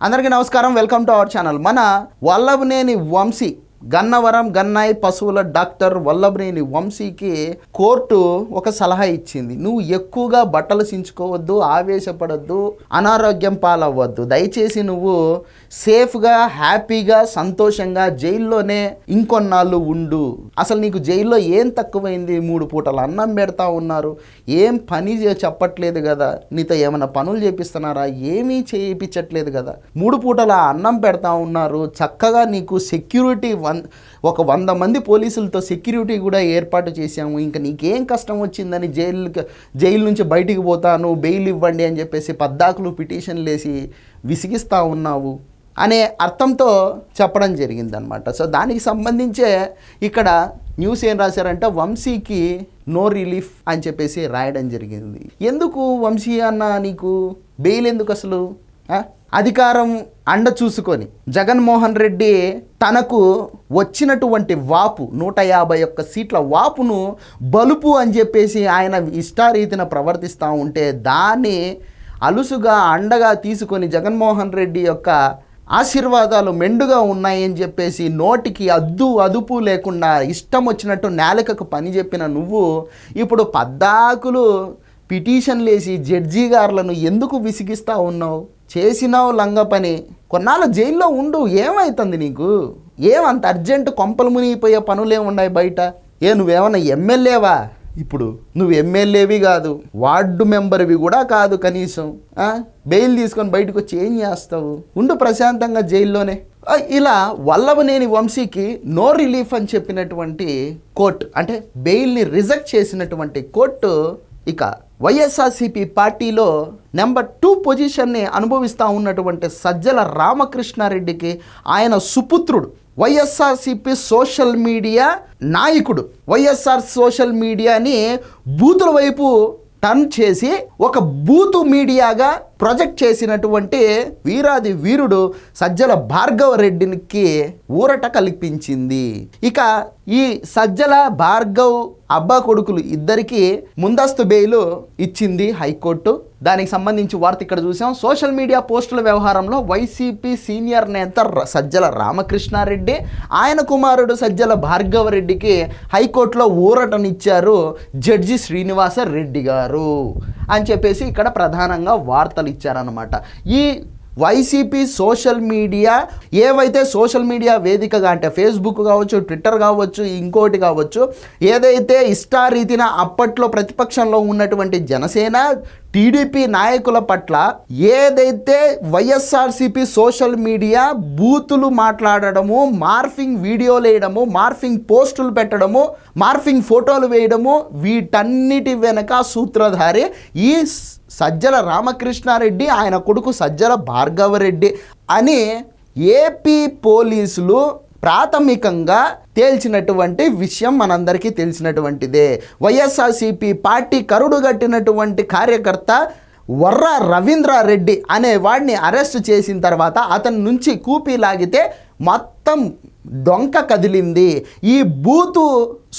అందరికీ నమస్కారం. Welcome to our channel. మన వల్లభనేని వంశీ గన్నవరం గన్నాయి పశువుల డాక్టర్ వల్లభనేని వంశీకి కోర్టు ఒక సలహా ఇచ్చింది. నువ్వు ఎక్కువగా బట్టలు చించుకోవద్దు ఆవేశపడద్దు అనారోగ్యం పాలవ్వద్దు. దయచేసి నువ్వు సేఫ్గా హ్యాపీగా సంతోషంగా జైల్లోనే ఇంకొన్నాళ్ళు ఉండు. అసలు నీకు జైల్లో ఏం తక్కువైంది? మూడు పూటలు అన్నం పెడతా ఉన్నారు. ఏం పని చెప్పట్లేదు కదా. నీతో ఏమైనా పనులు చేపిస్తున్నారా? ఏమీ చేయించట్లేదు కదా. మూడు పూటల అన్నం పెడతా ఉన్నారు. చక్కగా నీకు సెక్యూరిటీ వన్ ఒక వంద మంది పోలీసులతో సెక్యూరిటీ కూడా ఏర్పాటు చేశాము. ఇంకా నీకేం కష్టం వచ్చిందని జైలు జైలు నుంచి బయటికి పోతాను బెయిల్ ఇవ్వండి అని చెప్పేసి పద్దాకులు పిటిషన్లు వేసి విసిగిస్తూ ఉన్నావు అనే అర్థంతో చెప్పడం జరిగిందనమాట సో దానికి సంబంధించే ఇక్కడ న్యూస్ ఏం రాశారంటే వంశీకి నో రిలీఫ్ అని చెప్పేసి రాయడం జరిగింది. ఎందుకు వంశీ అన్న నీకు బెయిల్ ఎందుకు అసలు? అధికారం అండ చూసుకొని జగన్మోహన్ రెడ్డి తనకు వచ్చినటువంటి వాపు నూట యాభై ఒక్క సీట్ల వాపును బలుపు అని చెప్పేసి ఆయన ఇష్టారీతిన ప్రవర్తిస్తూ ఉంటే దాన్ని అలుసుగా అండగా తీసుకొని జగన్మోహన్ రెడ్డి యొక్క ఆశీర్వాదాలు మెండుగా ఉన్నాయని చెప్పేసి నోటికి అద్దు అదుపు లేకుండా ఇష్టం వచ్చినట్టు నేలకకు పని చెప్పిన నువ్వు ఇప్పుడు పద్దాకులు పిటిషన్లు వేసి జడ్జి గారులను ఎందుకు విసిగిస్తూ ఉన్నావు? చేసినావు లంగ పని. కొన్నాళ్ళు జైల్లో ఉండు ఏమవుతుంది నీకు? ఏమంత అర్జెంటు కొంపలు మునిగిపోయే పనులే ఉన్నాయి బయట? ఏ నువ్వేమన్నా ఎమ్మెల్యేవా? ఇప్పుడు నువ్వు ఎమ్మెల్యేవి కాదు వార్డు మెంబర్వి కూడా కాదు కనీసం. బెయిల్ తీసుకొని బయటకు వచ్చి ఏం చేస్తావు? ఉండు ప్రశాంతంగా జైల్లోనే. ఇలా వల్లభనేని వంశీకి నో రిలీఫ్ అని చెప్పినటువంటి కోర్టు అంటే బెయిల్ని రిజెక్ట్ చేసినటువంటి కోర్టు ఇక వైఎస్ఆర్సీపీ పార్టీలో నెంబర్ టూ పొజిషన్ని అనుభవిస్తూ ఉన్నటువంటి సజ్జల రామకృష్ణారెడ్డికి ఆయన సుపుత్రుడు వైఎస్ఆర్సీపీ సోషల్ మీడియా నాయకుడు. వైఎస్ఆర్ సోషల్ మీడియాని బూతుల వైపు టర్న్ చేసి ఒక బూతు మీడియాగా ప్రొజెక్ట్ చేసినటువంటి వీరాది వీరుడు సజ్జల భార్గవ రెడ్డికి ఊరట కల్పించింది. ఇక ఈ సజ్జల భార్గవ్ అబ్బా కొడుకులు ఇద్దరికి ముందస్తు బెయిలు ఇచ్చింది హైకోర్టు. దానికి సంబంధించి వార్త ఇక్కడ చూసాం. సోషల్ మీడియా పోస్టుల వ్యవహారంలో వైసీపీ సీనియర్ నేత సజ్జల రామకృష్ణారెడ్డి ఆయన కుమారుడు సజ్జల భార్గవ రెడ్డికి హైకోర్టులో ఊరటనిచ్చారు జడ్జి శ్రీనివాస రెడ్డి గారు. అని చెప్పేసి ఇక్కడ ప్రధానంగా వార్తలు ఇచ్చారనమాట ఈ వైసీపీ సోషల్ మీడియా ఏవైతే సోషల్ మీడియా వేదికగా అంటే ఫేస్బుక్ కావచ్చు ట్విట్టర్ కావచ్చు ఇంకోటి కావచ్చు ఏదైతే ఇష్టారీతిన అప్పట్లో ప్రతిపక్షంలో ఉన్నటువంటి జనసేన టీడీపీ నాయకుల పట్ల ఏదైతే వైఎస్ఆర్సీపీ సోషల్ మీడియా బూతులు మాట్లాడడము మార్ఫింగ్ వీడియోలు వేయడము మార్ఫింగ్ పోస్టులు పెట్టడము మార్ఫింగ్ ఫోటోలు వేయడము వీటన్నిటి వెనక సూత్రధారి ఈ సజ్జల రామకృష్ణారెడ్డి ఆయన కొడుకు సజ్జల భార్గవరెడ్డి అని ఏపీ పోలీసులు ప్రాథమికంగా తేల్చినటువంటి విషయం మనందరికీ తెలిసినటువంటిదే. వైఎస్ఆర్సీపీ పార్టీ కరుడుగట్టినటువంటి కార్యకర్త వర్ర రవీంద్రారెడ్డి అనే వాడిని అరెస్ట్ చేసిన తర్వాత అతని నుంచి కూపీ లాగితే మొత్తం డొంక కదిలింది. ఈ బూతు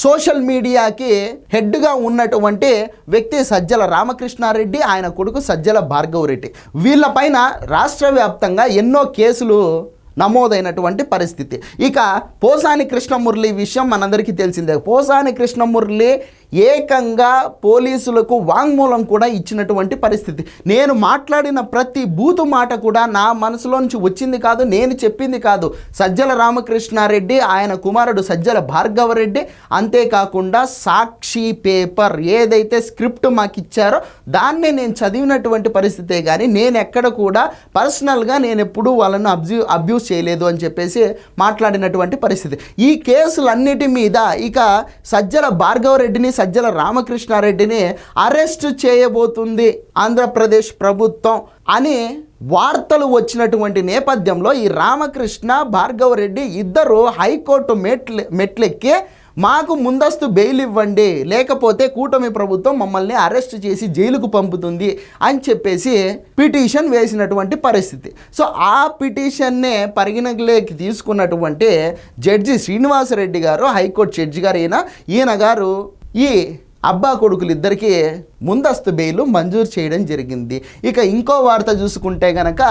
సోషల్ మీడియాకి హెడ్గా ఉన్నటువంటి వ్యక్తి సజ్జల రామకృష్ణారెడ్డి ఆయన కొడుకు సజ్జల భార్గవరెడ్డి. వీళ్ళపైన రాష్ట్ర వ్యాప్తంగా ఎన్నో కేసులు నమోదైనటువంటి పరిస్థితి. ఇక పోసాని కృష్ణమురళి విషయం మనందరికీ తెలిసిందే. పోసాని కృష్ణమురళి ఏకంగా పోలీసులకు వాంగ్మూలం కూడా ఇచ్చినటువంటి పరిస్థితి. నేను మాట్లాడిన ప్రతి బూతు మాట కూడా నా మనసులో నుంచి వచ్చింది కాదు నేను చెప్పింది కాదు. సజ్జల రామకృష్ణారెడ్డి ఆయన కుమారుడు సజ్జల భార్గవరెడ్డి అంతేకాకుండా సాక్షి పేపర్ ఏదైతే స్క్రిప్ట్ మాకు ఇచ్చారో దాన్నే నేను చదివినటువంటి పరిస్థితే కానీ నేను ఎక్కడ కూడా పర్సనల్గా నేను ఎప్పుడూ వాళ్ళను అబ్జ్యూ అబ్యూస్ చేయలేదు అని చెప్పేసి మాట్లాడినటువంటి పరిస్థితి. ఈ కేసులన్నిటి మీద ఇక సజ్జల భార్గవరెడ్డిని సజ్జల రామకృష్ణారెడ్డిని అరెస్ట్ చేయబోతుంది ఆంధ్రప్రదేశ్ ప్రభుత్వం అని వార్తలు వచ్చినటువంటి నేపథ్యంలో ఈ రామకృష్ణ భార్గవరెడ్డి ఇద్దరు హైకోర్టు మెట్లు మెట్లెక్కి మాకు ముందస్తు బెయిల్ ఇవ్వండి లేకపోతే కూటమి ప్రభుత్వం మమ్మల్ని అరెస్ట్ చేసి జైలుకు పంపుతుంది అని చెప్పేసి పిటిషన్ వేసినటువంటి పరిస్థితి. సో ఆ పిటిషన్నే పరిగణలోకి తీసుకున్నటువంటి జడ్జి శ్రీనివాసరెడ్డి గారు హైకోర్టు జడ్జి గారు ఈయన ఈయన గారు ఈ అబ్బా కొడుకులు ఇద్దరికీ ముందస్తు బెయిల్ మంజూరు చేయడం జరిగింది. ఇక ఇంకో వార్త చూసుకుంటే గనక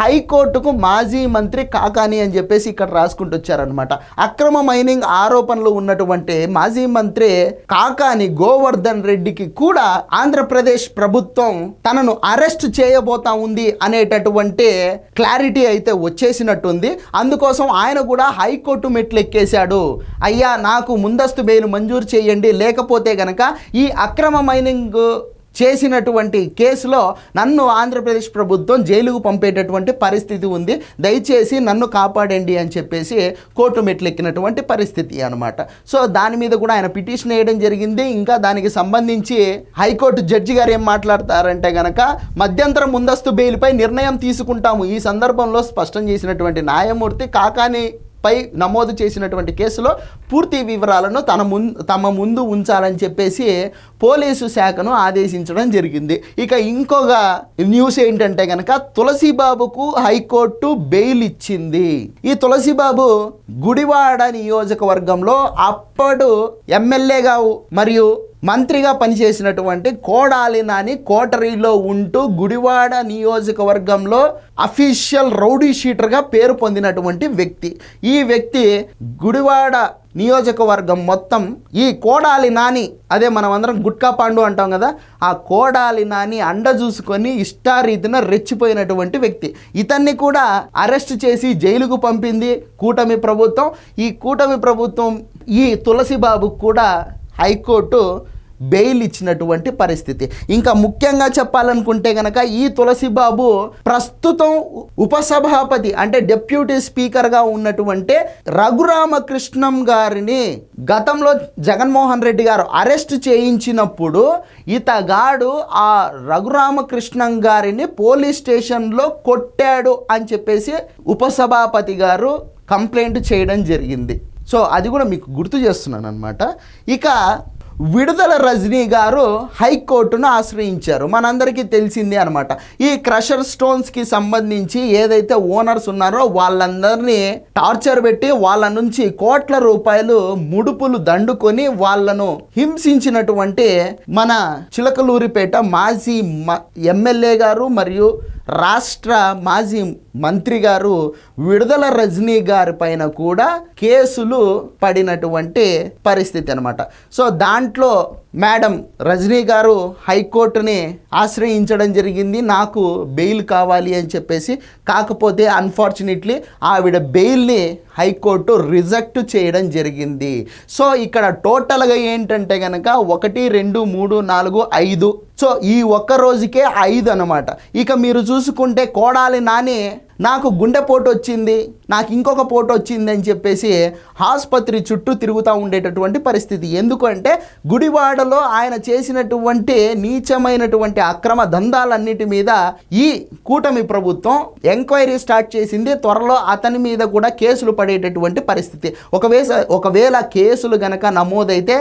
హైకోర్టుకు మాజీ మంత్రి కాకాని అని చెప్పేసి ఇక్కడ రాసుకుంటూ వచ్చారనమాట అక్రమ మైనింగ్ ఆరోపణలు ఉన్నటువంటి మాజీ మంత్రి కాకాని గోవర్ధన్ రెడ్డికి కూడా ఆంధ్రప్రదేశ్ ప్రభుత్వం తనను అరెస్ట్ చేయబోతా ఉంది అనేటటువంటి క్లారిటీ అయితే వచ్చేసినట్టుంది. అందుకోసం ఆయన కూడా హైకోర్టు మెట్లు ఎక్కేశాడు అయ్యా నాకు ముందస్తు బెయిల్ మంజూరు చేయండి. లేకపోతే గనక ఈ అక్రమ మైనింగ్ చేసినటువంటి కేసులో నన్ను ఆంధ్రప్రదేశ్ ప్రభుత్వం జైలుకు పంపేటటువంటి పరిస్థితి ఉంది. దయచేసి నన్ను కాపాడండి అని చెప్పేసి కోర్టు మెట్లు ఎక్కినటువంటి పరిస్థితి అనమాట సో దాని మీద కూడా ఆయన పిటిషన్ వేయడం జరిగింది. ఇంకా దానికి సంబంధించి హైకోర్టు జడ్జి గారు ఏం మాట్లాడతారంటే గనక మధ్యంతర ముందస్తు బెయిల్పై నిర్ణయం తీసుకుంటాము. ఈ సందర్భంలో స్పష్టం చేసినటువంటి న్యాయమూర్తి కాకాని పై నమోదు చేసినటువంటి కేసులో పూర్తి వివరాలను తన ముందు తమ ముందు ఉంచాలని చెప్పేసి పోలీసు శాఖను ఆదేశించడం జరిగింది. ఇక ఇంకొక న్యూస్ ఏంటంటే కనుక తులసిబాబుకు హైకోర్టు బెయిల్ ఇచ్చింది. ఈ తులసిబాబు గుడివాడ నియోజకవర్గంలో అప్పుడు ఎమ్మెల్యేగా మరియు మంత్రిగా పనిచేసినటువంటి కోడాలి నాని కోటరీలో ఉంటూ గుడివాడ నియోజకవర్గంలో అఫీషియల్ రౌడీ షీటర్గా పేరు పొందినటువంటి వ్యక్తి. ఈ వ్యక్తి గుడివాడ నియోజకవర్గం మొత్తం ఈ కోడాలి నాని అదే మనం అందరం గుట్కా పాండు అంటాం కదా ఆ కోడాలి నాని అండ చూసుకొని ఇష్టారీతిన రెచ్చిపోయినటువంటి వ్యక్తి. ఇతన్ని కూడా అరెస్ట్ చేసి జైలుకు పంపింది కూటమి ప్రభుత్వం. ఈ కూటమి ప్రభుత్వం ఈ తులసిబాబుకు కూడా హైకోర్టు బెయిల్ ఇచ్చినటువంటి పరిస్థితి. ఇంకా ముఖ్యంగా చెప్పాలనుకుంటే గనక ఈ తులసిబాబు ప్రస్తుతం ఉపసభాపతి అంటే డెప్యూటీ స్పీకర్గా ఉన్నటువంటి రఘురామకృష్ణం గారిని గతంలో జగన్మోహన్ రెడ్డి గారు అరెస్ట్ చేయించినప్పుడు ఇతగాడు ఆ రఘురామకృష్ణం గారిని పోలీస్ స్టేషన్లో కొట్టాడు అని చెప్పేసి ఉపసభాపతి గారు కంప్లైంట్ చేయడం జరిగింది. సో అది కూడా మీకు గుర్తు చేస్తున్నాను అనమాట ఇక విడుదల రజనీ గారు హైకోర్టును ఆశ్రయించారు. మనందరికీ తెలిసిందే అనమాట ఈ క్రషర్ స్టోన్స్కి సంబంధించి ఏదైతే ఓనర్స్ ఉన్నారో వాళ్ళందరినీ టార్చర్ పెట్టి వాళ్ళ నుంచి కోట్ల రూపాయలు ముడుపులు దండుకొని వాళ్ళను హింసించినటువంటి మన చిలకలూరిపేట మాజీ మ ఎమ్మెల్యే గారు మరియు రాష్ట్ర మాజీ మంత్రి గారు విడుదల రజనీ గారి పైన కూడా కేసులు పడినటువంటి పరిస్థితి అనమాట సో దాంట్లో మేడం రజనీ గారు హైకోర్టుని ఆశ్రయించడం జరిగింది. నాకు బెయిల్ కావాలి అని చెప్పేసి కాకపోతే అన్ఫార్చునేట్లీ ఆవిడ బెయిల్ని హైకోర్టు రిజెక్ట్ చేయడం జరిగింది. సో ఇక్కడ టోటల్గా ఏంటంటే కనుక ఒకటి రెండు మూడు నాలుగు ఐదు. సో ఈ ఒక్క రోజుకే ఐదు అనమాట ఇక మీరు చూసుకుంటే కోడాలి నాని నాకు గుండెపోటు వచ్చింది నాకు ఇంకొక పోటు వచ్చింది అని చెప్పేసి ఆసుపత్రి చుట్టూ తిరుగుతూ ఉండేటటువంటి పరిస్థితి. ఎందుకంటే గుడివాడలో ఆయన చేసినటువంటి నీచమైనటువంటి అక్రమ దందాలన్నిటి మీద ఈ కూటమి ప్రభుత్వం ఎంక్వైరీ స్టార్ట్ చేసింది. త్వరలో అతని మీద కూడా కేసులు పడేటటువంటి పరిస్థితి. ఒకవేళ ఒకవేళ కేసులు గనక నమోదైతే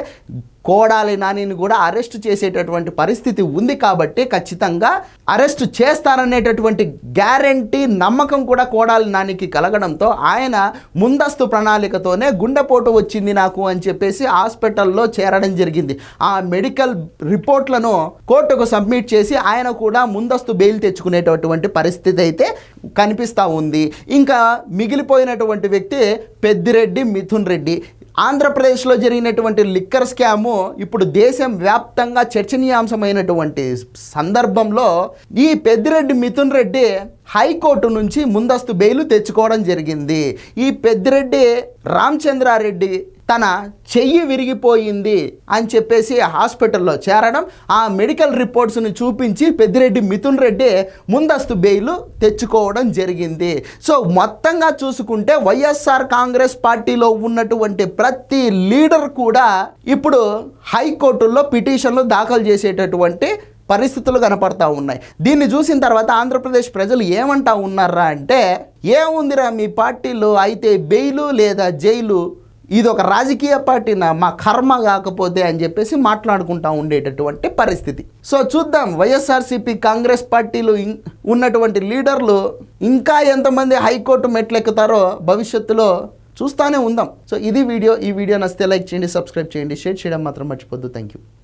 కోడాలి నానిని కూడా అరెస్ట్ చేసేటటువంటి పరిస్థితి ఉంది కాబట్టి ఖచ్చితంగా అరెస్ట్ చేస్తారనేటటువంటి గ్యారంటీ నమ్మకం కూడా కోడాలి నానికి కలగడంతో ఆయన ముందస్తు ప్రణాళికతోనే గుండెపోటు వచ్చింది నాకు అని చెప్పేసి హాస్పిటల్లో చేరడం జరిగింది. ఆ మెడికల్ రిపోర్ట్లను కోర్టుకు సబ్మిట్ చేసి ఆయన కూడా ముందస్తు బెయిల్ తెచ్చుకునేటటువంటి పరిస్థితి అయితే కనిపిస్తూ ఉంది. ఇంకా మిగిలిపోయినటువంటి వ్యక్తి పెద్దిరెడ్డి మిథున్ రెడ్డి ఆంధ్రప్రదేశ్లో జరిగినటువంటి లిక్కర్ స్కాము ఇప్పుడు దేశం వ్యాప్తంగా చర్చనీయాంశమైనటువంటి సందర్భంలో ఈ పెద్దిరెడ్డి మిథున్ రెడ్డి హైకోర్టు నుంచి ముందస్తు బెయిల్ తెచ్చుకోవడం జరిగింది. ఈ పెద్దిరెడ్డి రామచంద్రారెడ్డి తన చెయ్యి విరిగిపోయింది అని చెప్పేసి హాస్పిటల్లో చేరడం ఆ మెడికల్ రిపోర్ట్స్ని చూపించి పెద్దిరెడ్డి మిథున్ రెడ్డి ముందస్తు బెయిల్ తెచ్చుకోవడం జరిగింది. సో మొత్తంగా చూసుకుంటే వైఎస్ఆర్ కాంగ్రెస్ పార్టీలో ఉన్నటువంటి ప్రతి లీడర్ కూడా ఇప్పుడు హైకోర్టుల్లో పిటిషన్లు దాఖలు చేసేటటువంటి పరిస్థితులు కనపడతా ఉన్నాయి. దీన్ని చూసిన తర్వాత ఆంధ్రప్రదేశ్ ప్రజలు ఏమంటా ఉన్నారా అంటే ఏముందిరా మీ పార్టీలో అయితే బెయిలు లేదా జైలు ఇది ఒక రాజకీయ పార్టీన? మా కర్మ కాకపోతే అని చెప్పేసి మాట్లాడుకుంటా ఉండేటటువంటి పరిస్థితి. సో చూద్దాం వైఎస్ఆర్సీపీ కాంగ్రెస్ పార్టీలు ఉన్నటువంటి లీడర్లు ఇంకా ఎంతమంది హైకోర్టు మెట్లెక్కుతారో భవిష్యత్తులో చూస్తానే ఉందాం. సో ఇది వీడియో. ఈ వీడియో నచ్చితే లైక్ చేయండి సబ్స్క్రైబ్ చేయండి షేర్ చేయడం మాత్రం మర్చిపోద్దు. Thank you